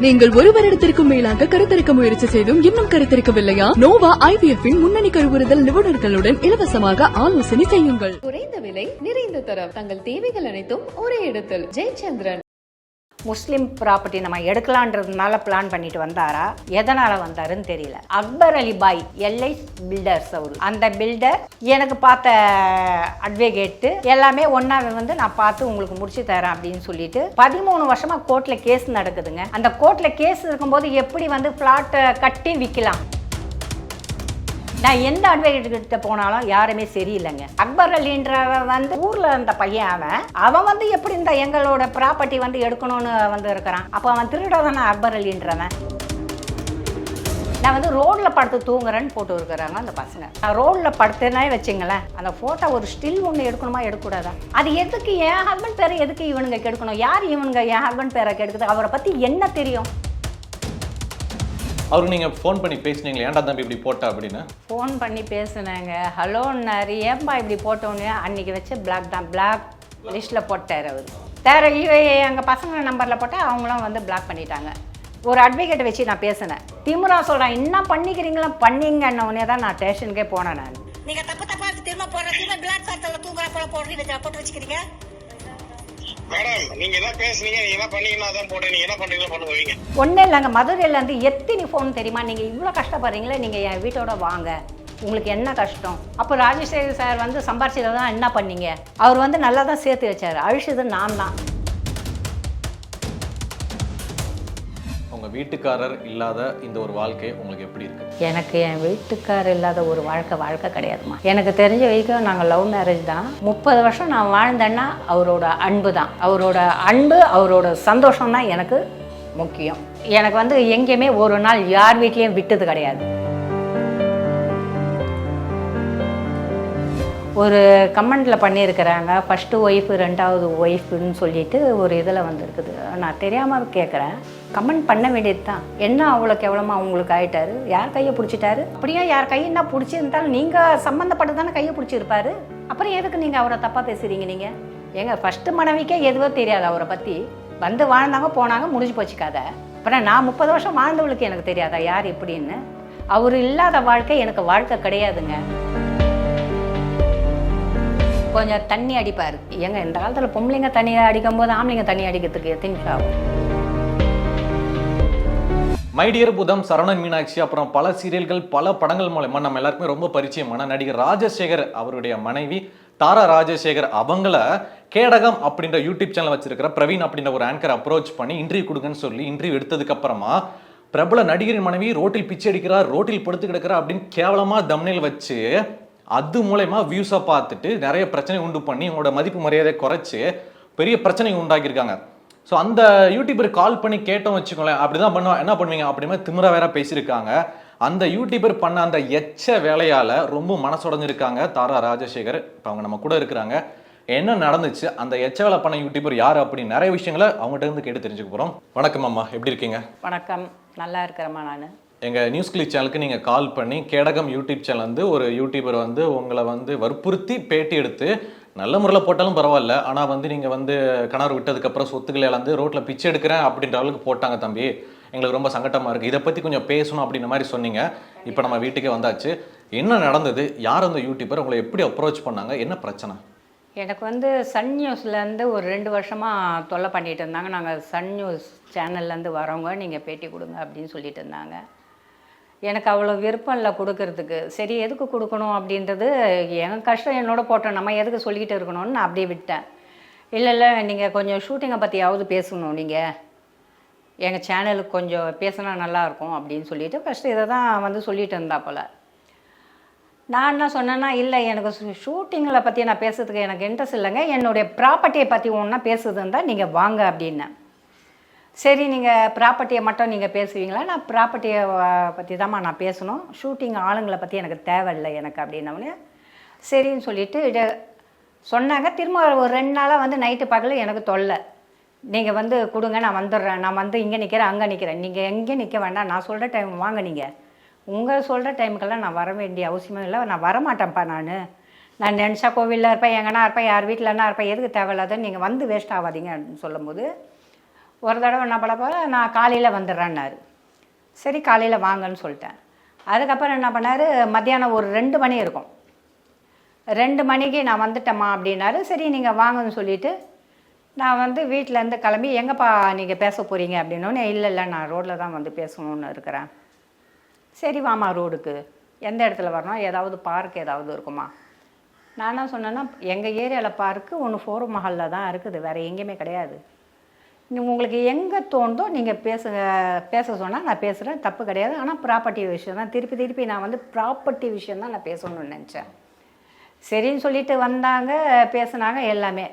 நீங்கள் ஒரு வருடத்திற்கும் மேலாக கருத்தரிக்க முயற்சி செய்தும் இன்னும் கருத்தரிக்கவில்லையா? நோவா ஐவிஎஃப் முன்னணி கருவுறுதல் நிபுணர்களுடன் இலவசமாக ஆலோசனை செய்யுங்கள். குறைந்த விலை நிறைந்த தரம். தங்கள் தேவைகள் அனைத்தும் ஒரே இடத்தில். ஜெயச்சந்திரன். முஸ்லீம் ப்ராப்பர்ட்டி நம்ம எடுக்கலான்றதுனால பிளான் பண்ணிட்டு வந்தாரா? எதனால வந்தாருன்னு தெரியல. அக்பர் அலி பாய் எல்ஐ பில்டர்ஸ் அவர் அந்த பில்டர் எனக்கு பார்த்த அட்வொகேட்டு எல்லாமே ஒன்றா வந்து நான் பார்த்து உங்களுக்கு முடிச்சு தரேன் அப்படின்னு சொல்லிட்டு பதிமூணு வருஷமா கோர்ட்ல கேஸ் நடக்குதுங்க. அந்த கோர்ட்ல கேஸ் இருக்கும்போது எப்படி வந்து பிளாட்டை கட்டி விற்கலாம் நான் எந்த அட்வொகேட் கிட்ட போனாலும் யாருமே சரியில்லைங்க. அக்பர் அலின்றவன் வந்து ஊர்ல இருந்த பையன் அவன். அவன் வந்து எப்படி இந்த எங்களோட ப்ராப்பர்ட்டி வந்து எடுக்கணும்னு வந்து இருக்கிறான். அப்போ அவன் திருடாதானே அக்பர் அலின்றவன் நான் வந்து ரோட்டில் படுத்து தூங்குறேன்னு போட்டு இருக்கிறாங்க அந்த பசங்க. நான் ரோட்டில் படுத்தேனே வச்சுங்களேன். அந்த ஃபோட்டோ ஒரு ஸ்டில் ஒன்று எடுக்கணுமா? எடுக்கக்கூடாதா? அது எதுக்கு என் ஹஸ்பண்ட் பேரை எதுக்கு இவனுங்க கெடுக்கணும்? யார் இவனுங்க என் ஹஸ்பண்ட் பேரை கெடுக்குது? அவரை பற்றி என்ன தெரியும்? அவருக்கு நீங்க ஃபோன் பண்ணி பேசுனீங்களே ஏன்டா தம்பி இப்படி போட்ட அப்படின்னு? ஃபோன் பண்ணி பேசுனாங்க. ஹலோன்னாரு ஏன்பா இப்படி போட்டோன்னு? அன்னைக்கு வச்சு பிளாக் தான். பிளாக் லிஸ்ட்டில் போட்டார் அவர். வேற இவ எங்கள் பசங்க நம்பரில் போட்டால் அவங்களும் வந்து பிளாக் பண்ணிட்டாங்க. ஒரு அட்வொகேட்டை வச்சு நான் பேசினேன். திமுறா சொல்கிறேன் என்ன பண்ணிக்கிறீங்களா? பண்ணீங்கன்ன உடனே தான் நான் ஸ்டேஷனுக்கே போனேன் நான். நீங்க தப்பு தப்பா திரும்ப போடுற திரும்ப பிளாக் சார்ட்ல தூங்குற போல போடுறீங்க போட்டு வச்சுக்கிறீங்க? ஒன்றும் இல்லைங்க. மதுரையிலேருந்து எத்தனை ஃபோன் தெரியுமா? நீங்கள் இவ்வளோ கஷ்டப்படுறீங்களே நீங்கள் என் வீட்டோட வாங்க. உங்களுக்கு என்ன கஷ்டம்? அப்போ ராஜசேகர் சார் வந்து சம்பாரிச்சதை தான் என்ன பண்ணீங்க? அவர் வந்து நல்லா தான் சேர்த்து வச்சார். அழிச்சது நான் தான் வீட்டுக்காரர் இல்லாத இந்த ஒரு வாழ்க்கை உங்களுக்கு எப்படி இருக்கு? எனக்கு என் வீட்டுக்காரர் இல்லாத ஒரு வாழ்க்கை வாழ்க்கை கிடையாதுமா எனக்கு தெரிஞ்ச வரைக்கும் நாங்கள் லவ் மேரேஜ் தான். முப்பது வருஷம் நான் வாழ்ந்தேன்னா அவரோட அன்பு தான். அவரோட அன்பு அவரோட சந்தோஷம் தான் எனக்கு முக்கியம். எனக்கு வந்து எங்கேயுமே ஒரு நாள் யார் வீட்லேயும் விட்டது கிடையாது. ஒரு கமெண்டில் பண்ணியிருக்கிறாங்க ஃபஸ்ட்டு ஒய்ஃபு ரெண்டாவது ஒய்ஃபுன்னு சொல்லிட்டு ஒரு இதில் வந்திருக்குது. நான் தெரியாமல் கேட்குறேன் கமெண்ட் பண்ண வேண்டியது தான் என்ன அவ்வளோ கேவலமாக அவங்களுக்கு ஆகிட்டாரு யார் கையை பிடிச்சிட்டாரு? அப்படியே யார் கையை என்ன பிடிச்சிருந்தாலும் நீங்கள் சம்மந்தப்பட்டு தானே கையை பிடிச்சிருப்பாரு? அப்புறம் எதுக்கு நீங்கள் அவரை தப்பாக பேசுகிறீங்க நீங்கள் ஏங்க ஃபஸ்ட்டு மனைவிக்கே எதுவோ தெரியாது அவரை பற்றி வந்து வாழ்ந்தாங்க போனாங்க முடிஞ்சு போச்சு கதை. அப்புறம் நான் முப்பது வருஷம் வாழ்ந்தவளுக்கு எனக்கு தெரியாதா? யார் எப்படின்னு அவர் இல்லாத வாழ்க்கை எனக்கு வாழ்க்கை கிடையாதுங்க. கொஞ்சம் தண்ணி அடிப்பார். ஏங்க இந்த காலத்தில் பொம்பளைங்க தண்ணி அடிக்கும் போது ஆம்பளைங்க தண்ணி அடிக்கிறதுக்கு எத்தனை நிமிஷம் ஆகும் மைடியர் புதம் சரவணன் மீனாட்சி அப்புறம் பல சீரியல்கள் பல படங்கள் மூலமா நம்ம எல்லாருக்குமே ரொம்ப பரிச்சயமான நடிகர் ராஜசேகர் அவருடைய மனைவி தாரா ராஜசேகர் அவங்கள கேடகம் அப்படின்ற யூடியூப் சேனல் வச்சிருக்கிற பிரவீன் அப்படின்ற ஒரு ஆங்கர் அப்ரோச் பண்ணி இன்டர்வியூ கொடுங்கன்னு சொல்லி இன்டர்வியூ எடுத்ததுக்கு அப்புறமா பிரபல நடிகரின் மனைவி ரோட்டில் பிச்சை அடிக்கிறார் ரோட்டில் படுத்து கிடக்கிறா அப்படின்னு கேவலமா தம்னேல் வச்சு அது மூலயமா வியூஸை பார்த்துட்டு நிறைய பிரச்சனை உண்டு பண்ணி உங்களோட மதிப்பு மரியாதையை குறைச்சி பெரிய பிரச்சனை உண்டாக்கியிருக்காங்க. ஸோ அந்த யூடியூபர் கால் பண்ணி கேட்டோம் வச்சுக்கோங்களேன் அப்படிதான் பண்ணுவோம் என்ன பண்ணுவீங்க அப்படிமா திமிரா வேற பேசியிருக்காங்க. அந்த யூடியூபர் பண்ண அந்த எச்ச வேலையால் ரொம்ப மனசுடைஞ்சிருக்காங்க தாரா ராஜசேகர். இப்போ அவங்க நம்ம கூட இருக்கிறாங்க. என்ன நடந்துச்சு? அந்த எச்ச வேலை பண்ண யூடியூபர் யார் அப்படி நிறைய விஷயங்களை அவங்ககிட்ட இருந்து கேட்டு தெரிஞ்சுக்க போகிறோம் வணக்கம் அம்மா எப்படி இருக்கீங்க? வணக்கம். நல்லா இருக்கிறேம்மா நான். எங்கள் நியூஸ் கிளிக் சேனலுக்கு நீங்கள் கால் பண்ணி கேடகம் யூடியூப் சேனல் வந்து ஒரு யூடியூபர் வந்து உங்களை வந்து வற்புறுத்தி பேட்டி எடுத்து நல்ல முறையில் போட்டாலும் பரவாயில்ல. ஆனால் வந்து நீங்கள் வந்து கணவர் விட்டதுக்கப்புறம் சொத்துக்களை இழந்து ரோட்டில் பிச்சை எடுக்கிறேன் அப்படின்ற அளவுக்கு போட்டாங்க தம்பி. எங்களுக்கு ரொம்ப சங்கட்டமாக இருக்குது இதை பற்றி கொஞ்சம் பேசணும் அப்படின்ற மாதிரி சொன்னீங்க. இப்போ நம்ம வீட்டுக்கே வந்தாச்சு. என்ன நடந்தது? யார் அந்த யூடியூபர் உங்களை எப்படி அப்ரோச் பண்ணாங்க? என்ன பிரச்சனை? எனக்கு வந்து சன் நியூஸ்லேருந்து ஒரு ரெண்டு வருஷமாக தொல்லை பண்ணிகிட்டு இருந்தாங்க. நாங்கள் சன் நியூஸ் சேனல்லேருந்து வரவங்க நீங்கள் பேட்டி கொடுங்க அப்படின்னு சொல்லிட்டு இருந்தாங்க. எனக்கு அவ்வளோ விருப்பம் இல்லை கொடுக்கறதுக்கு. சரி எதுக்கு கொடுக்கணும் அப்படின்றது என் கஷ்டம் என்னோட போட்டோம். நம்ம எதுக்கு சொல்லிக்கிட்டு இருக்கணும்னு நான் அப்படியே விட்டேன். இல்லை இல்லை நீங்கள் கொஞ்சம் ஷூட்டிங்கை பற்றியாவது பேசணும் நீங்கள் எங்கள் சேனலுக்கு கொஞ்சம் பேசினா நல்லாயிருக்கும் அப்படின்னு சொல்லிட்டு ஃபஸ்ட்டு இதை தான் வந்து சொல்லிட்டு இருந்தா போல். நான் என்ன சொன்னேன்னா இல்லை எனக்கு ஷூட்டிங்கில் பற்றி நான் பேசுறதுக்கு எனக்கு இன்ட்ரெஸ்ட் இல்லைங்க. என்னுடைய ப்ராப்பர்ட்டியை பற்றி ஒன்றா பேசுதுன்னு தான் நீங்கள் வாங்க அப்படின்னேன். சரி நீங்கள் ப்ராப்பர்ட்டியை மட்டும் நீங்கள் பேசுவீங்களா? நான் ப்ராப்பர்ட்டியை பற்றி தாம்மா நான் பேசணும். ஷூட்டிங் ஆளுங்களை பற்றி எனக்கு தேவையில்லை எனக்கு அப்படின்னவனே சரின்னு சொல்லிட்டு இதை சொன்னாங்க. திரும்ப ஒரு ரெண்டு நாளாக வந்து நைட்டு பகல் எனக்கு தொல்லை. நீங்கள் வந்து கொடுங்க நான் வந்துடுறேன். நான் வந்து இங்கே நிற்கிறேன் அங்கே நிற்கிறேன் நீங்கள் எங்கே நிற்க வேண்டாம் நான் சொல்கிற டைம் வாங்க நீங்கள் உங்கள் சொல்கிற டைமுக்கெல்லாம் நான் வர வேண்டிய அவசியமும் இல்லை. நான் வரமாட்டேன்ப்பா நான். நான் நினச்சா கோவிலில் இருப்பேன் எங்கன்னா இருப்பேன் யார் வீட்டிலன்னா இருப்பேன் எதுக்கு தேவையில்லாத நீங்கள் வந்து வேஸ்ட் ஆகாதீங்க அப்படின்னு சொல்லும்போது ஒரு தடவை என்ன பண்ண போல நான் காலையில் வந்துடுறேன்னாரு. சரி காலையில் வாங்கன்னு சொல்லிட்டேன். அதுக்கப்புறம் என்ன பண்ணார்? மத்தியானம் ஒரு ரெண்டு மணி இருக்கும். ரெண்டு மணிக்கு நான் வந்துட்டேம்மா அப்படின்னாரு. சரி நீங்கள் வாங்கன்னு சொல்லிட்டு நான் வந்து வீட்டிலேருந்து கிளம்பி எங்கேப்பா நீங்கள் பேச போகிறீங்க அப்படின்னோடனே இல்லை இல்லை நான் ரோட்டில் தான் வந்து பேசணும்னு இருக்கிறேன். சரி வாம்மா ரோடுக்கு. எந்த இடத்துல வரணும்? ஏதாவது பார்க் ஏதாவது இருக்குமா? நான் என்ன சொன்னேன்னா எங்கள் ஏரியாவில் பார்க்கு ஒன்று ஃபோர் மஹாலில் தான் இருக்குது. வேறு எங்கேயுமே கிடையாது. உங்களுக்கு எங்கே தோணுதோ நீங்கள் பேசுங்க பேச சொன்னால் நான் பேசுகிறேன் தப்பு கிடையாது. ஆனால் ப்ராப்பர்ட்டி விஷயம் தான். திருப்பி திருப்பி நான் வந்து ப்ராப்பர்ட்டி விஷயம் தான் நான் பேசணும்னு நினச்சேன். சரின்னு சொல்லிட்டு வந்தாங்க பேசுனாங்க எல்லாமே.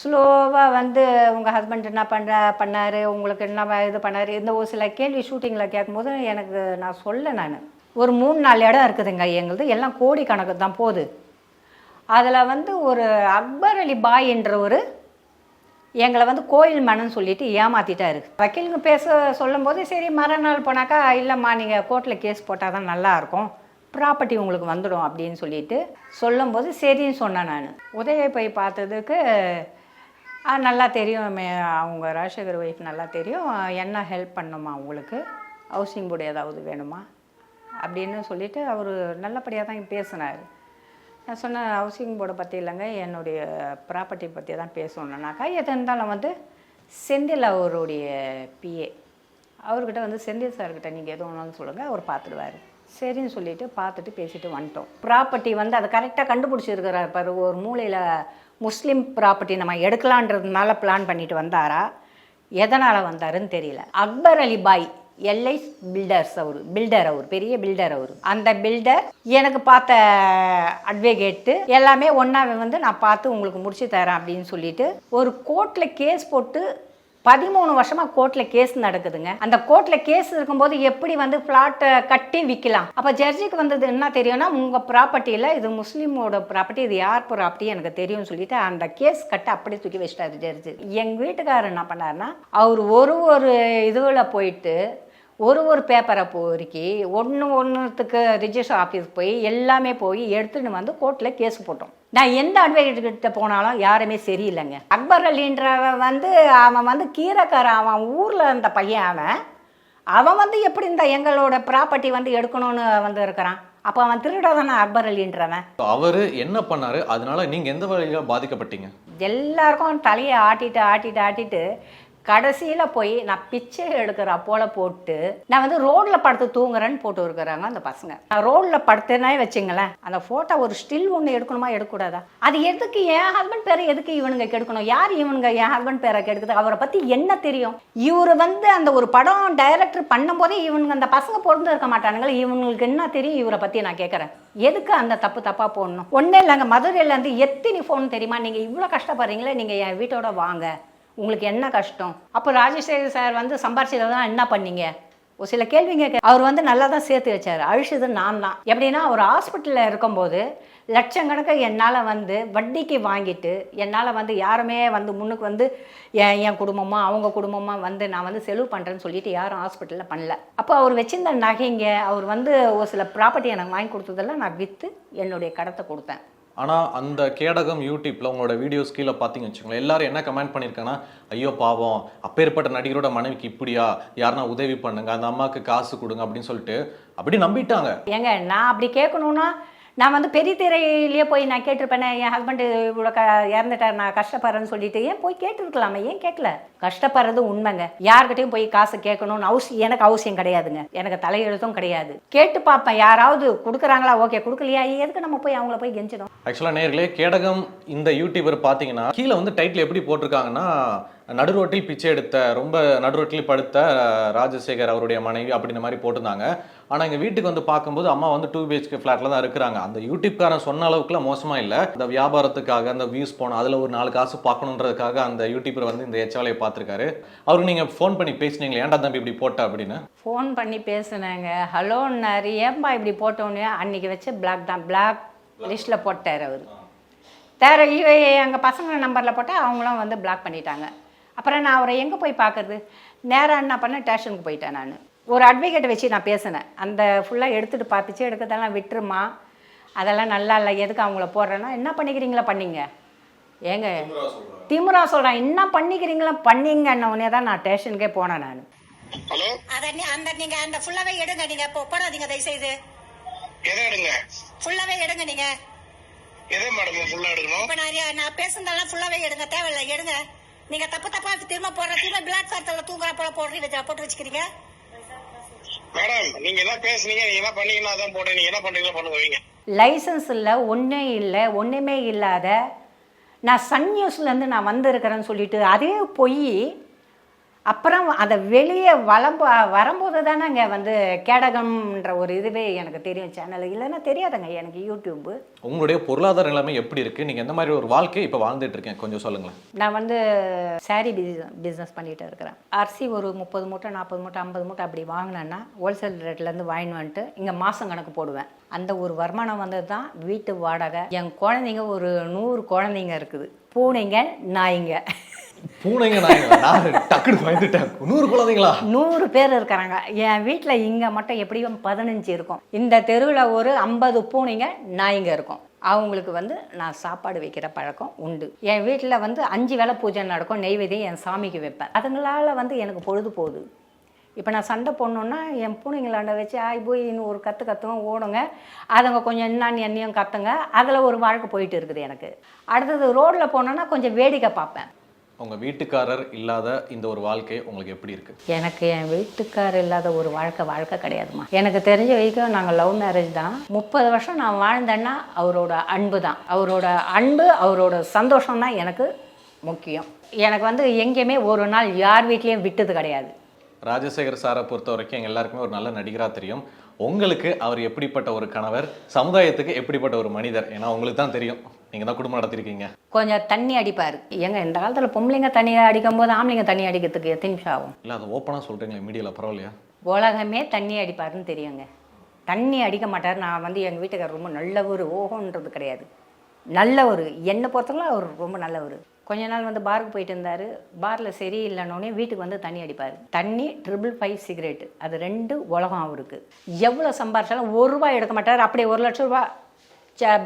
ஸ்லோவாக வந்து உங்கள் ஹஸ்பண்ட் என்ன பண்ணுற பண்ணார்? உங்களுக்கு என்ன இது பண்ணார்? இந்த ஒரு சில கேள்வி ஷூட்டிங்கில் கேட்கும்போது எனக்கு நான் சொல்ல நான். ஒரு மூணு நாலு இடம் இருக்குதுங்க எங்களுது. எல்லாம் கோடி கணக்கு தான் போகுது. அதில் வந்து ஒரு அக்பர் அலி பாய் என்ற ஒரு எங்களை வந்து கோயில் மனன்னு சொல்லிட்டு ஏமாத்திட்டாரு. வக்கீலுங்க பேச சொல்லும்போது சரி மறுநாள் போனாக்கா இல்லைம்மா நீங்கள் கோர்ட்டில் கேஸ் போட்டால் தான் நல்லாயிருக்கும் ப்ராப்பர்ட்டி உங்களுக்கு வந்துடும் அப்படின்னு சொல்லிட்டு சொல்லும்போது சரின்னு சொன்னேன் நான். உதய போய் பார்த்ததுக்கு நல்லா தெரியும் மே அவங்க ராஜசேகர் ஒய்ஃப் நல்லா தெரியும். என்ன ஹெல்ப் பண்ணுமா உங்களுக்கு? ஹவுசிங் போர்டு ஏதாவது வேணுமா? அப்படின்னு சொல்லிட்டு அவர் நல்லபடியாக தான் பேசினார். நான் சொன்ன ஹவுசிங் போர்டை பற்றி இல்லைங்க என்னுடைய ப்ராப்பர்ட்டி பற்றி தான் பேசணுன்னாக்கா எது இருந்தாலும் வந்து செந்தில் அவருடைய பிஏ அவர்கிட்ட வந்து செந்தில் சார்கிட்ட நீங்கள் எது வேணாலும் சொல்லுங்கள் அவர் பார்த்துடுவார் சரின்னு சொல்லிட்டு பார்த்துட்டு பேசிட்டு வந்துட்டோம். ப்ராப்பர்ட்டி வந்து அதை கரெக்டாக கண்டுபிடிச்சிருக்கிறார் பாரு ஒரு மூலையில் முஸ்லீம் ப்ராப்பர்ட்டி நம்ம எடுக்கலான்றதுனால பிளான் பண்ணிட்டு வந்தாரா? எதனால் வந்தாருன்னு தெரியல. அக்பர் அலி பாய் எல்ஐ பில்டர்ஸ் அவர் பில்டர் அவர் பெரிய பில்டர் அவர். அந்த பில்டர் எனக்கு பார்த்த அட்வொகேட்டு எல்லாமே ஒன்றாவே வந்து நான் பார்த்து உங்களுக்கு முடிச்சு தரேன் அப்படின்னு சொல்லிட்டு ஒரு கோர்ட்டில் கேஸ் போட்டு பதிமூணு வருஷமா கோர்ட்ல கேஸ் நடக்குதுங்க. அந்த கோர்ட்ல கேஸ் இருக்கும்போது எப்படி வந்து பிளாட்டை கட்டி விற்கலாம் அப்ப ஜட்ஜிக்கு வந்தது என்ன தெரியும்னா உங்க ப்ராப்பர்ட்டியில இது முஸ்லீமோட ப்ராப்பர்ட்டி இது யார் ப்ராப்பர்ட்டி எனக்கு தெரியும்னு சொல்லிட்டு அந்த கேஸ் கட்ட அப்படியே தூக்கி வச்சிட்டாரு ஜட்ஜி எங்க வீட்டுக்காரர் என்ன பண்ணாருன்னா அவர் ஒரு ஒரு இதுவில் போயிட்டு ஒரு ஒரு பேப்பரை பொறுக்கி ஒன்று ஒன்றுத்துக்கு ரிஜிஸ்டர் ஆஃபீஸ் போய் எல்லாமே போய் எடுத்துன்னு வந்து கோர்ட்டில் கேஸ் போட்டோம். நான் எந்த அட்வொகேட் கிட்ட போனாலும் யாருமே சரியில்லைங்க. அக்பர் அலின்றவன் வந்து அவன் வந்து கீரைக்காரன் அவன் ஊரில் இருந்த பையன் அவன். அவன் வந்து எப்படி இந்த எங்களோட ப்ராப்பர்ட்டி வந்து எடுக்கணும்னு வந்து இருக்கிறான்? அப்போ அவன் திருடாதானே அக்பர் அலின்றவன். அவரு என்ன பண்ணாரு? அதனால நீங்க எந்த வழியில பாதிக்கப்பட்டீங்க? எல்லாருக்கும் தலையை ஆட்டிட்டு ஆட்டிட்டு ஆட்டிட்டு கடைசியில் போய் நான் பிச்சை எடுக்கிற அப்போல போட்டு நான் வந்து ரோட்டில் படுத்து தூங்குறேன்னு போட்டு இருக்கிறாங்க அந்த பசங்க. நான் ரோட்டில் படுத்தேனே வச்சுங்களேன். அந்த ஃபோட்டோ ஒரு ஸ்டில் ஒன்று எடுக்கணுமா? எடுக்கக்கூடாதா? அது எதுக்கு என் ஹஸ்பண்ட் பேரை எதுக்கு இவனுங்க கெடுக்கணும்? யார் இவனுங்க என் ஹஸ்பண்ட் பேரை கெடுக்குது? அவரை பற்றி என்ன தெரியும்? இவர் வந்து அந்த ஒரு படம் டைரக்டர் பண்ணும்போதே இவனுங்க அந்த பசங்க பொருந்து இருக்க மாட்டானுங்களே. இவங்களுக்கு என்ன தெரியும்? இவரை பற்றி நான் கேட்குறேன் எதுக்கு அந்த தப்பு தப்பாக போடணும்? ஒன்றும் இல்லைங்க மதுரையிலேருந்து எத்தனை ஃபோன் தெரியுமா? நீங்கள் இவ்வளோ கஷ்டப்படுறீங்களே நீங்கள் என் வீட்டோட வாங்க. உங்களுக்கு என்ன கஷ்டம்? அப்போ ராஜசேகர் சார் வந்து சம்பாரிச்சதெல்லாம் என்ன பண்ணீங்க? ஒரு சில கேள்விங்க அவர் வந்து நல்லா தான் சேர்த்து வச்சார். அழிச்சது நான் தான் எப்படின்னா ஒரு ஹாஸ்பிட்டலில் இருக்கும்போது லட்சக்கணக்கை என்னால் வந்து வட்டிக்கு வாங்கிட்டு என்னால் வந்து யாருமே வந்து முன்னுக்கு வந்து என் என் குடும்பமாக அவங்க குடும்பமாக வந்து நான் வந்து செலவு பண்ணுறேன்னு சொல்லிட்டு யாரும் ஹாஸ்பிட்டலில் பண்ணல. அப்போ அவர் வச்சிருந்த நகைங்க அவர் வந்து ஒரு சில ப்ராப்பர்ட்டி எனக்கு வாங்கி கொடுத்ததெல்லாம் நான் விற்று என்னுடைய கடத்தை கொடுத்தேன். ஆனா அந்த கேடகம் யூடியூப்ல உங்களோட வீடியோஸ் கீழே பார்த்தீங்க வச்சுக்கோங்களேன் எல்லாரும் என்ன கமெண்ட் பண்ணியிருக்காங்கன்னா ஐயோ பாவம் அப்பேற்பட்ட நடிகரோட மனைவிக்கு இப்படியா? யாருன்னா உதவி பண்ணுங்க அந்த அம்மாவுக்கு காசு கொடுங்க அப்படின்னு சொல்லிட்டு அப்படி நம்பிட்டாங்க. ஏங்க நான் அப்படி கேட்கணும்னா நான் வந்து பெரிய திரையிலேயே போய் நான் கேட்டிருப்பேனே என் ஹஸ்பண்டு இவ்வளோ க இறந்துட்டார் நான் கஷ்டப்படுறேன்னு சொல்லிட்டு ஏன் போய் கேட்டுருக்கலாமே? ஏன் கேட்கல? கஷ்டப்படுறது உண்மைங்க. யார்கிட்டையும் போய் காசு கேட்கணும்னு அவசியம் எனக்கு அவசியம் கிடையாதுங்க. எனக்கு தலையெழுத்தும் கிடையாது. கேட்டு பார்ப்பேன். யாராவது கொடுக்குறாங்களா? ஓகே கொடுக்கலையா? எதுக்கு நம்ம போய் அவங்கள போய் கெஞ்சிடும்? ஆக்சுவலாக நேர்களே கேடகம் இந்த யூடியூபர் பார்த்தீங்கன்னா கீழே வந்து டைட்டில் எப்படி போட்டிருக்காங்கன்னா நடுரோட்டில் பிச்சை எடுத்த ரொம்ப நடுரோட்டில் படுத்த ராஜசேகர் அவருடைய மனைவி அப்படின்ற மாதிரி போட்டிருந்தாங்க. ஆனால் எங்கள் வீட்டுக்கு வந்து பார்க்கும்போது அம்மா வந்து டூ பிஹெச்கே ஃப்ளாட்டில் தான் இருக்கிறாங்க. அந்த யூடியூப்காரன் சொன்ன அளவுக்குலாம் மோசமாக இல்லை. அந்த வியாபாரத்துக்காக அந்த வியூஸ் போனோம் அதில் ஒரு நாலு காசு பார்க்கணுன்றதுக்காக அந்த யூடியூபர் வந்து இந்த எச்சாலையை பார்த்துருக்காரு. அவருக்கு நீங்கள் ஃபோன் பண்ணி பேசுனீங்களே ஏன்டா தம்பி இப்படி போட்ட? அப்படின்னு. ஃபோன் பண்ணி பேசுனாங்க. ஹலோன்னாரு ஏன்பா இப்படி போட்டோன்னு? அன்னைக்கு வச்ச பிளாக் தான். பிளாக் லிஸ்ட்டில் போட்டார் அவர். வேற எங்கள் பசங்க நம்பரில் போட்டால் அவங்களும் வந்து பிளாக் பண்ணிட்டாங்க. அப்புறம் நான் அவரை எங்கே போய் பார்க்கறது? நேராக என்ன பண்ணேன் ஸ்டேஷனுக்கு போயிட்டேன் நான். ஒரு அட்வொகேட்டை வச்சு நான் பேசினேன். அந்த ஃபுல்லாக எடுத்துகிட்டு பார்த்துச்சு. எடுக்கிறதெல்லாம் விட்டுருமா? அதெல்லாம் நல்லா இல்லை. எதுக்கு அவங்கள போடுறேன்னா என்ன பண்ணிக்கிறீங்களோ? பண்ணீங்க. ஏங்க திமுறா சொல்கிறேன் என்ன பண்ணிக்கிறீங்களா? பண்ணிங்கன்ன உடனே தான் நான் ஸ்டேஷனுக்கே போனேன் நான். ஹலோ? அத அந்த நீங்க அந்த ஃபுல்லாவே எடுங்க நீங்க. இப்போ போடாதீங்க தயவு செய்து எதை எடுங்க? ஃபுல்லாவே எடுங்க நீங்க. எதை மேடம் ஃபுல்லா எடுக்கணும்? இப்ப நான் யா- நான் பேசுனதெல்லாம் ஃபுல்லாவே எடுங்க. தேவையில்லை எடுங்க. நீங்க தப்பு தப்பா திரும்ப போடுற திரும்ப பிளாட்ஃபார்ம்ல தூங்குற போல போடுறீங்க போட்டு வச்சுக்கிறீங்க? மேடம் நீங்க என்ன பேசுனீங்க நீங்க என்ன பண்ணீங்கன்னா அதான் போட்டேன் நீங்க என்ன பண்றீங்களோ பண்ணுங்க வைங்க லைசன்ஸ் இல்லை ஒன்றே இல்லை ஒன்றுமே இல்லாத நான் சன் நியூஸ்லேருந்து நான் வந்திருக்கிறேன்னு சொல்லிட்டு அதே பொய் அப்புறம் அதை வெளியே வளம்ப வரும்போது தானேங்க வந்து கேடகம்ன்ற ஒரு இதுவே எனக்கு தெரியும் சேனல் இல்லைன்னா தெரியாதுங்க எனக்கு யூடியூப்பு உங்களுடைய பொருளாதார நிலைமை எப்படி இருக்கு? நீங்க எந்த மாதிரி ஒரு வாழ்க்கை இப்ப வாழ்ந்துட்டு இருக்கேன் கொஞ்சம் சொல்லுங்களேன். நான் வந்து சாரீ பிஸ்னஸ் பண்ணிட்டு இருக்கிறேன். அரிசி ஒரு முப்பது மூட்டை நாற்பது மூட்டை ஐம்பது மூட்டை அப்படி வாங்கினேன்னா ஹோல்சேல் ரேட்லேருந்து வாங்கின்னு வந்துட்டு இங்கே மாதம் கணக்கு போடுவேன். அந்த ஒரு வருமானம் வந்தது தான் வீட்டு வாடகை. என் குழந்தைங்க ஒரு நூறு குழந்தைங்க இருக்குது. பூனைங்க நாய்ங்க. பூனைங்க நான் டக்குனு பயந்துட்டேன். நூறு குழந்தைங்களா? நூறு பேர் இருக்கிறாங்க என் வீட்டில் இங்கே மட்டும் எப்படியும் பதினஞ்சு இருக்கும். இந்த தெருவில் ஒரு ஐம்பது பூனைங்க நாய்ங்க இருக்கும். அவங்களுக்கு வந்து நான் சாப்பாடு வைக்கிற பழக்கம் உண்டு. என் வீட்டில் வந்து அஞ்சு வேலை பூஜை நடக்கும். நெய்வேதியம் என் சாமிக்கு வைப்பேன். அதுங்களால் வந்து எனக்கு பொழுது போகுது. இப்போ நான் சண்டை போடணுன்னா என் பூனைங்களாண்ட வச்சு ஆய் போய் இன்னும் ஒரு கற்று கற்றுவோம் ஓடுங்க. அதுங்க கொஞ்சம் என்னான்னு என்னையும் கத்துங்க. அதில் ஒரு வாழ்க்கை போயிட்டு இருக்குது எனக்கு. அடுத்தது ரோட்டில் போனோன்னா கொஞ்சம் வேடிக்கை பார்ப்பேன். உங்க வீட்டுக்காரர் இல்லாத இந்த ஒரு வாழ்க்கை உங்களுக்கு எப்படி இருக்கு? எனக்கு என் வீட்டுக்கார் இல்லாத ஒரு வாழ்க்கை வாழ்க்கை கிடையாதுமா எனக்கு தெரிஞ்ச வரைக்கும் நாங்கள் லவ் மேரேஜ் தான். முப்பது வருஷம் நான் வாழ்ந்தேன்னா அவரோட அன்பு தான். அவரோட அன்பு அவரோட சந்தோஷம் தான் எனக்கு முக்கியம். எனக்கு வந்து எங்கேயுமே ஒரு நாள் யார் வீட்லேயும் விட்டது கிடையாது. ராஜசேகர் சாரை பொறுத்த வரைக்கும் எங்க எல்லாருக்குமே ஒரு நல்ல நடிகரா தெரியும். உங்களுக்கு அவர் எப்படிப்பட்ட ஒரு கணவர் சமுதாயத்துக்கு எப்படிப்பட்ட ஒரு மனிதர்? ஏன்னா உங்களுக்கு தான் தெரியும். நீங்க தான் குடும்பம் நடத்திருக்கீங்க. கொஞ்சம் தண்ணி அடிப்பார். ஏங்க இந்த காலத்தில் பொம்பளைங்க தண்ணி அடிக்கும் போது ஆம்பளைங்க தண்ணி அடிக்கிறதுக்கு எத்தனை நிமிஷம் ஆகும்? இல்ல அதை ஓப்பனா சொல்றீங்களே? மீடியால பரவாயில்லையா? உலகமே தண்ணி அடிப்பாருன்னு தெரியுங்க. தண்ணி அடிக்க மாட்டார். நான் வந்து எங்கள் வீட்டுக்காரர் ரொம்ப நல்லவர் ஓஹோன்றது கிடையாது. நல்லவர். என்னை பொறுத்தவரை அவர் ரொம்ப நல்லவர். கொஞ்ச நாள் வந்து பாருக்கு போயிட்டு இருந்தார். பாரில் சரியில்லைன்னொடனே வீட்டுக்கு வந்து தண்ணி அடிப்பார். தண்ணி ட்ரிபிள் ஃபைவ் சிகரெட் அது ரெண்டு உலகம் அவருக்கு. எவ்வளோ சம்பாரிச்சாலும் ஒரு ரூபாய் எடுக்க மாட்டார். அப்படியே ஒரு லட்ச ரூபா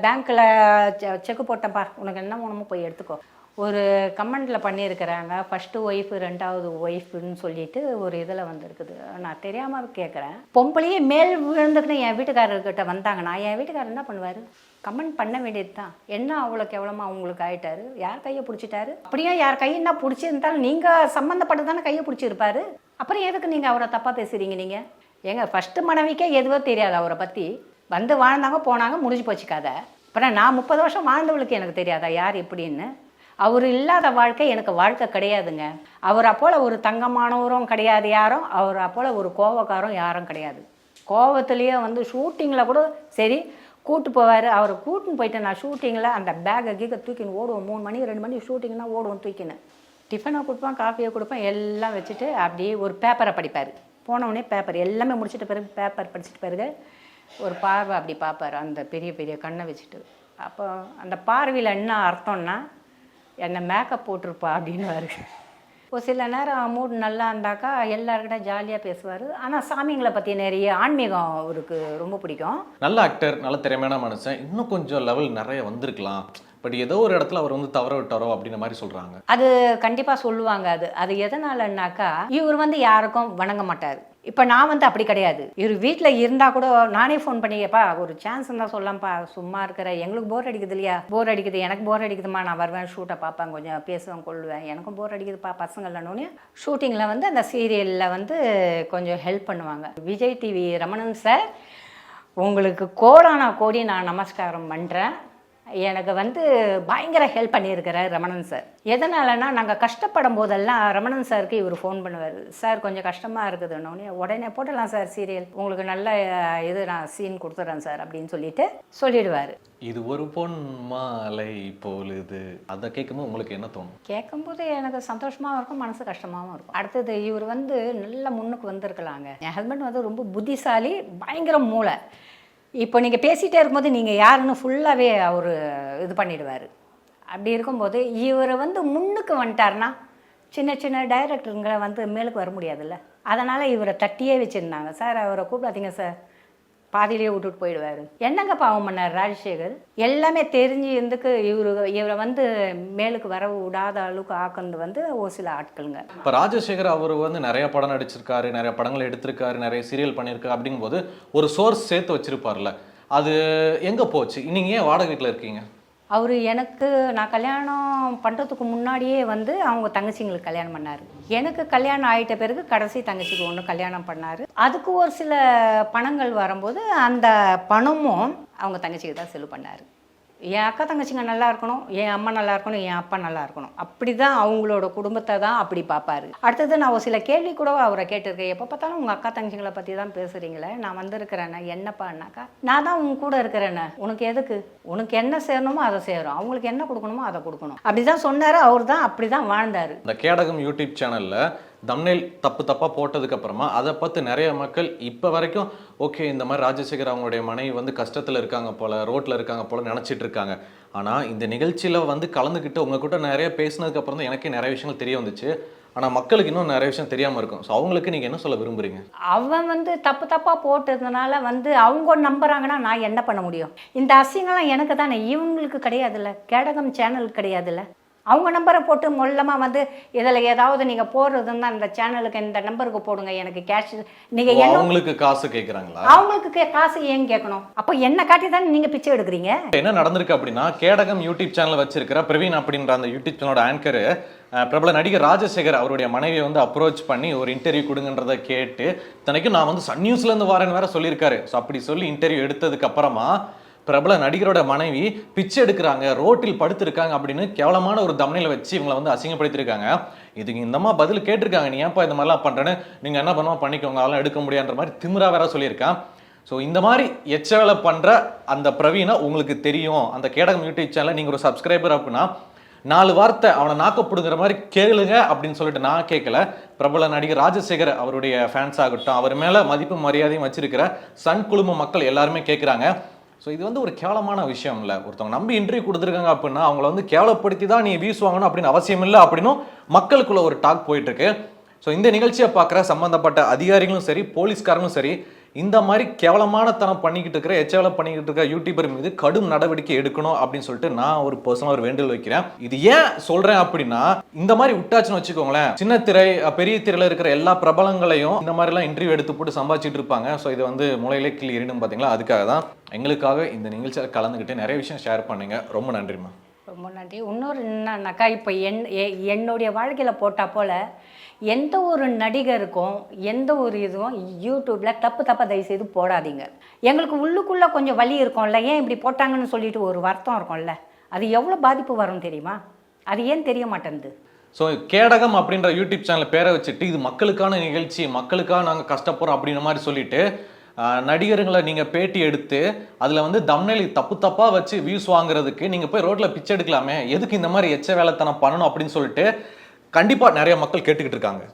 பேங்க்கில் செக்கு போட்டேன்ப்பா உனக்கு என்ன வேணுமோ போய் எடுத்துக்கோ. ஒரு கமெண்டில் பண்ணியிருக்கிறாங்க. ஃபஸ்ட்டு ஒய்ஃபு ரெண்டாவது ஒய்ஃபுன்னு சொல்லிட்டு ஒரு இதில் வந்திருக்குது. நான் தெரியாமல் கேட்குறேன் பொம்பளையே மேல் விழுந்துக்கிட்டு என் வீட்டுக்காரர்கிட்ட வந்தாங்கன்னா என் வீட்டுக்காரர் என்ன பண்ணுவார்? கமெண்ட் பண்ண வேண்டியது தான் என்ன அவ்வளோ கேவலமாக அவங்களுக்கு ஆகிட்டாரு யார் கையை பிடிச்சிட்டாரு? அப்படியே யார் கையை என்ன பிடிச்சிருந்தாலும் நீங்கள் சம்மந்தப்பட்டு தானே கையை பிடிச்சிருப்பாரு? அப்புறம் எதுக்கு நீங்கள் அவரை தப்பாக பேசுகிறீங்க நீங்கள் ஏங்க ஃபஸ்ட்டு மனைவிக்கே எதுவோ தெரியாது அவரை பற்றி வந்து வாழ்ந்தாங்க போனாங்க முடிஞ்சு போச்சு கதை. அப்புறம் நான் முப்பது வருஷம் வாழ்ந்தவளுக்கு எனக்கு தெரியாதா யார் எப்படின்னு? அவர் இல்லாத வாழ்க்கை எனக்கு வாழ்க்கை கிடையாதுங்க. அவரை போல் ஒரு தங்கமானவரும் கிடையாது யாரும் அவரை போல் ஒரு கோவக்காரும் யாரும் கிடையாது. கோவத்துலேயே வந்து ஷூட்டிங்கில் கூட சரி கூட்டு போவார். அவரை கூட்டின்னு போயிட்டு நான் ஷூட்டிங்கில் அந்த பேக்கை கீக்க தூக்கின்னு ஓடுவோம். மூணு மணி ரெண்டு மணி ஷூட்டிங்னா ஓடுவோம் தூக்கின்னு. டிஃபனை கொடுப்பேன் காஃபியை கொடுப்பேன் எல்லாம் வச்சுட்டு அப்படியே ஒரு பேப்பரை படிப்பார். போனவுடனே பேப்பர் எல்லாமே முடிச்சிட்ட பிறகு பேப்பர் படிச்சிட்டு பிறகு ஒரு பார்வை அப்படி பார்ப்பார் அந்த பெரிய பெரிய கண்ணை வச்சுட்டு. அப்போ அந்த பார்வையில் என்ன அர்த்தம்னா என்னை மேக்கப் போட்டிருப்பா அப்படின்னுவாரு. ஒரு சில நேரம் மூட் நல்லா இருந்தாக்கா எல்லாருக்கிட்ட ஜாலியாக பேசுவார். ஆனால் சாமிங்களை பற்றி நிறைய ஆன்மீகம் அவருக்கு ரொம்ப பிடிக்கும். நல்ல ஆக்டர் நல்ல திறமையான மனுஷன். இன்னும் கொஞ்சம் லெவல் நிறைய வந்திருக்கலாம். பட் ஏதோ ஒரு இடத்துல அவர் வந்து தவற விட்டாரோ அப்படின்ற மாதிரி சொல்றாங்க. அது கண்டிப்பாக சொல்லுவாங்க அது. அது எதனாலன்னாக்கா இவர் வந்து யாருக்கும் வணங்க மாட்டார். இப்போ நான் வந்து அப்படி கிடையாது. இவர் வீட்டில் இருந்தால் கூட நானே ஃபோன் பண்ணியப்பா ஒரு சான்ஸ் இருந்தால் சொல்லலாம்ப்பா சும்மா இருக்கிற எங்களுக்கு போர் அடிக்குது இல்லையா? போர் அடிக்குது எனக்கு போர் அடிக்குதுமா? நான் வருவேன் ஷூட்டை பார்ப்பேன் கொஞ்சம் பேசுவேன் கொள்ளுவேன். எனக்கும் போர் அடிக்குதுப்பா பசங்க ஷூட்டிங்கில் வந்து அந்த சீரியலில் வந்து கொஞ்சம் ஹெல்ப் பண்ணுவாங்க. விஜய் டிவி ரமணன் சார் உங்களுக்கு கோடானா கோடி நான் நமஸ்காரம் பண்ணுறேன் எனக்கு வந்து பயங்கர ஹெல்ப் பண்ணியிருக்கிறார் ரமணன் சார் எதனாலனா நாங்கள் கஷ்டப்படும் போதெல்லாம் ரமணன் சாருக்கு இவர் ஃபோன் பண்ணுவார். சார் கொஞ்சம் கஷ்டமாக இருக்குதுன்னொடனே உடனே போட்டலாம் சார் சீரியல் உங்களுக்கு நல்ல இது நான் சீன் கொடுத்துட்றேன் சார் அப்படின்னு சொல்லிட்டு சொல்லிடுவார். இது ஒரு பொன் மாலை பொழுது அதை கேட்கும்போது உங்களுக்கு என்ன தோணும்? கேட்கும்போது எனக்கு சந்தோஷமாகவும் இருக்கும் மனசு கஷ்டமாகவும் இருக்கும். அடுத்தது இவர் வந்து நல்ல முன்னுக்கு வந்திருக்கலாங்க. என் ஹஸ்பண்ட் வந்து ரொம்ப புத்திசாலி பயங்கர மூளை. இப்போ நீங்கள் பேசிகிட்டே இருக்கும்போது நீங்கள் யாருன்னு ஃபுல்லாகவே அவர் இது பண்ணிடுவார். அப்படி இருக்கும்போது இவர் வந்து முன்னுக்கு வந்துட்டார்னா சின்ன சின்ன டைரக்டருங்களை வந்து மேலுக்கு வர முடியாதுல்ல? அதனால் இவரை தட்டியே வச்சுருந்தாங்க. சார் அவரை கூப்பிடாதீங்க சார். பாதியிலே விட்டுட்டு போயிடுவாரு. என்னங்க பாவம் பண்ணார் ராஜசேகர்? எல்லாமே தெரிஞ்சு இருந்துக்கு இவரு இவரை வந்து மேலுக்கு வர விடாத அளவுக்கு ஆக்கிறது வந்து ஒரு சில ஆட்களுங்க. இப்போ ராஜசேகர் அவர் வந்து நிறைய படம் நடிச்சிருக்காரு நிறைய படங்கள் எடுத்திருக்காரு நிறைய சீரியல் பண்ணியிருக்காரு அப்படிங்கும்போது ஒரு சோர்ஸ் சேர்த்து வச்சிருப்பார்ல. அது எங்கே போச்சு? நீங்க ஏன் வாடகை வீட்டில் இருக்கீங்க? அவர் எனக்கு நான் கல்யாணம் பண்ணுறதுக்கு முன்னாடியே வந்து அவங்க தங்கச்சிங்களுக்கு கல்யாணம் பண்ணார். எனக்கு கல்யாணம் ஆகிட்ட பிறகு கடைசி தங்கச்சிக்கு ஒன்று கல்யாணம் பண்ணார். அதுக்கு ஒரு சில பணங்கள் வரும்போது அந்த பணமும் அவங்க தங்கச்சிக்கு தான் செலவு பண்ணார். என் அக்கா தங்கச்சிங்க நல்லா இருக்கணும் என் அம்மா நல்லா இருக்கணும் என் அப்பா நல்லா இருக்கணும். அப்படி தான் அவங்களோட குடும்பத்தை தான் அப்படி பார்ப்பாரு அடுத்தது நான் ஒரு சில கேள்வி கூட அவரை கேட்டிருக்கேன். எப்போ பார்த்தாலும் உங்கள் அக்கா தங்கச்சிங்களை பற்றி தான் பேசுகிறீங்களே நான் வந்திருக்கிறேண்ணே என்னப்பான்னாக்கா நான் தான் உங்க கூட இருக்கிறேண்ணே உனக்கு எதுக்கு? உனக்கு என்ன செய்யணுமோ அதை செய்கிறோம் அவங்களுக்கு என்ன கொடுக்கணுமோ அதை கொடுக்கணும். அப்படி தான் சொன்னார் அவர் தான் அப்படி தான் வாழ்ந்தார். இந்த கேடகம் யூடியூப் சேனல்ல தம்னேல் தப்பு தப்பாக போட்டதுக்கு அப்புறமா அதை பார்த்து நிறைய மக்கள் இப்போ வரைக்கும் ஓகே இந்த மாதிரி ராஜசேகர் அவங்களுடைய மனைவி வந்து கஷ்டத்தில் இருக்காங்க போல் ரோட்டில் இருக்காங்க போல் நினச்சிட்டு இருக்காங்க. ஆனால் இந்த நிகழ்ச்சியில் வந்து கலந்துக்கிட்டு உங்கள் கூட நிறைய பேசினதுக்கப்புறம் தான் எனக்கே நிறைய விஷயங்கள் தெரிய வந்துச்சு. ஆனால் மக்களுக்கு இன்னும் நிறைய விஷயம் தெரியாமல் இருக்கும். ஸோ அவங்களுக்கு நீங்கள் என்ன சொல்ல விரும்புறீங்க? அவன் வந்து தப்பு தப்பாக போட்டதுனால வந்து அவங்க நம்புறாங்கன்னா நான் என்ன பண்ண முடியும்? இந்த அசிங்கம்லாம் எனக்கு தானே இவங்களுக்கு கிடையாதுல்ல. கேடகம் சேனல் கிடையாதுல்ல. அவங்க நம்பரை போட்டு மொல்லமாக வந்து இதில் ஏதாவது நீங்கள் போடுறதுன்னா இந்த சேனலுக்கு இந்த நம்பருக்கு போடுங்க எனக்கு கேஷ் நீங்கள் அவங்களுக்கு காசு கேக்குறாங்களா? அவங்களுக்கு காசு ஏன் கேட்கணும்? அப்போ என்ன காட்டி தானே நீங்கள் பிச்சை எடுக்கிறீங்க? என்ன நடந்திருக்கு அப்படின்னா கேடகம் யூடியூப் சேனல் வச்சிருக்கிற பிரவீன் அப்படின்ற அந்த யூடியூப் சேனலோட ஆங்கர் பிரபல நடிகர் ராஜசேகர் அவருடைய மனைவியை வந்து அப்ரோச் பண்ணி ஒரு இன்டர்வியூ கொடுங்கன்றதை கேட்டு தனக்கும் நான் வந்து சன் நியூஸ்ல இருந்து வரேன்னு வேற சொல்லியிருக்காரு. ஸோ அப்படி சொல்லி இன்டர்வியூ எடுத்ததுக்கு அப்புறமா பிரபல நடிகரோட மனைவி பிச்சை எடுக்கிறாங்க ரோட்டில் படுத்திருக்காங்க அப்படின்னு கேவலமான ஒரு தமனையில் வச்சு இவங்களை வந்து அசிங்கப்படுத்திருக்காங்க இதுக்கு இந்தமா பதில் கேட்டிருக்காங்க நீ ஏன்ப்பா இந்த மாதிரிலாம் பண்ணுறேன்னு நீங்கள் என்ன பண்ணுவோம் பண்ணிக்கோங்க அதெல்லாம் எடுக்க முடியான்ற மாதிரி திமிரா வேற சொல்லியிருக்கான் ஸோ இந்த மாதிரி எச்ச வேலை பண்ணுற அந்த பிரவீனை உங்களுக்கு தெரியும். அந்த கேடகம் யூடியூப் சேனலில் நீங்கள் ஒரு சப்ஸ்கிரைபர் அப்படின்னா நாலு வார்த்தை அவனை நாக்கப்படுங்கிற மாதிரி கேளுங்க அப்படின்னு சொல்லிட்டு நான் கேட்கல பிரபல நடிகர் ராஜசேகர் அவருடைய ஃபேன்ஸ் ஆகட்டும் அவர் மேலே மதிப்பு மரியாதையும் வச்சிருக்கிற சன் குழும மக்கள் எல்லாருமே கேட்குறாங்க ஸோ இது வந்து ஒரு கேவலமான விஷயம் இல்லை ஒருத்தவங்க நம்பி இன்டர்வியூ கொடுத்துருக்காங்க அப்படின்னா அவங்கள வந்து கேவலப்படுத்தி தான் நீ வியூஸ் வாங்கணும் அப்படின்னு அவசியம் இல்லை அப்படின்னும் மக்களுக்குள்ள ஒரு டாக் போயிட்டு இருக்கு. ஸோ இந்த நிகழ்ச்சியை பார்க்குற சம்பந்தப்பட்ட அதிகாரிகளும் சரி போலீஸ்காரங்களும் சரி இந்த மாதிரி கேவலமான தனம் பண்ணிக்கிட்டு இருக்கிற எச்சவலை பண்ணிக்கிட்டு இருக்கிற யூடியூபர் மீது கடும் நடவடிக்கை எடுக்கணும் அப்படின்னு சொல்லிட்டு நான் ஒரு பர்சனல் ஒரு வேண்டுதல் வைக்கிறேன். இது ஏன் சொல்றேன் அப்படின்னா இந்த மாதிரி விட்டாச்சுன்னு வச்சுக்கோங்களேன். சின்ன திரை பெரிய திரையில இருக்கிற எல்லா பிரபலங்களையும் இந்த மாதிரி எல்லாம் இன்டர்வியூ எடுத்து போட்டு சம்பாதிச்சிட்டு இருப்பாங்க. ஸோ இது வந்து மூலையிலே கிளி பார்த்தீங்களா பாத்தீங்களா? அதுக்காக தான் எங்களுக்காக இந்த நிகழ்ச்சியில் கலந்துக்கிட்டு நிறைய விஷயம் ஷேர் பண்ணுங்க. ரொம்ப நன்றிம்மா. ரொம்ப நன்றி இன்னொரு என்னன்னாக்கா இப்போ என் எ- என்னுடைய வாழ்க்கையில் போட்டால் போல் எந்த ஒரு நடிகருக்கும் எந்த ஒரு இதுவும் யூடியூப்பில் தப்பு தப்பாக தயவு செய்து போடாதீங்க. எங்களுக்கு உள்ளுக்குள்ளே கொஞ்சம் வலி இருக்கும்ல ஏன் இப்படி போட்டாங்கன்னு சொல்லிட்டு ஒரு வருத்தம் இருக்கும்ல அது எவ்வளோ பாதிப்பு வரும் தெரியுமா? அது ஏன் தெரிய மாட்டேங்குது? ஸோ கேடகம் அப்படின்ற யூடியூப் சேனல் பேரை வச்சுட்டு இது மக்களுக்கான நிகழ்ச்சி மக்களுக்காக நாங்கள் கஷ்டப்படுறோம் அப்படின்ற மாதிரி சொல்லிட்டு நடிகருங்களை நீங்கள் பேட்டி எடுத்து அதில் வந்து தம்னெலி தப்பு தப்பாக வச்சு வியூஸ் வாங்குறதுக்கு நீங்கள் போய் ரோட்டில் பிச்சை எடுக்கலாமே. எதுக்கு இந்த மாதிரி எச்ச வேலைத்தனம் பண்ணணும் அப்படின்னு சொல்லிட்டு கண்டிப்பாக நிறைய மக்கள் கேட்டுக்கிட்டு இருக்காங்க.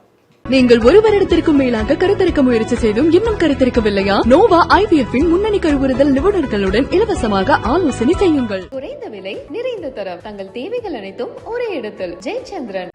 நீங்கள் ஒரு வருடத்திற்கும் மேலாக கருத்தரிக்க முயற்சி செய்தும் இன்னும் கருத்தரிக்கவில்லையா? நோவா ஐவிஎஃப் இன் முன்னணி கருவுறுதல் நிபுணர்களுடன் இலவசமாக ஆலோசனை செய்யுங்கள். குறைந்த விலை நிறைந்த தரம். தங்கள் தேவைகள் அனைத்தும் ஒரே இடத்தில். ஜெயச்சந்திரன்.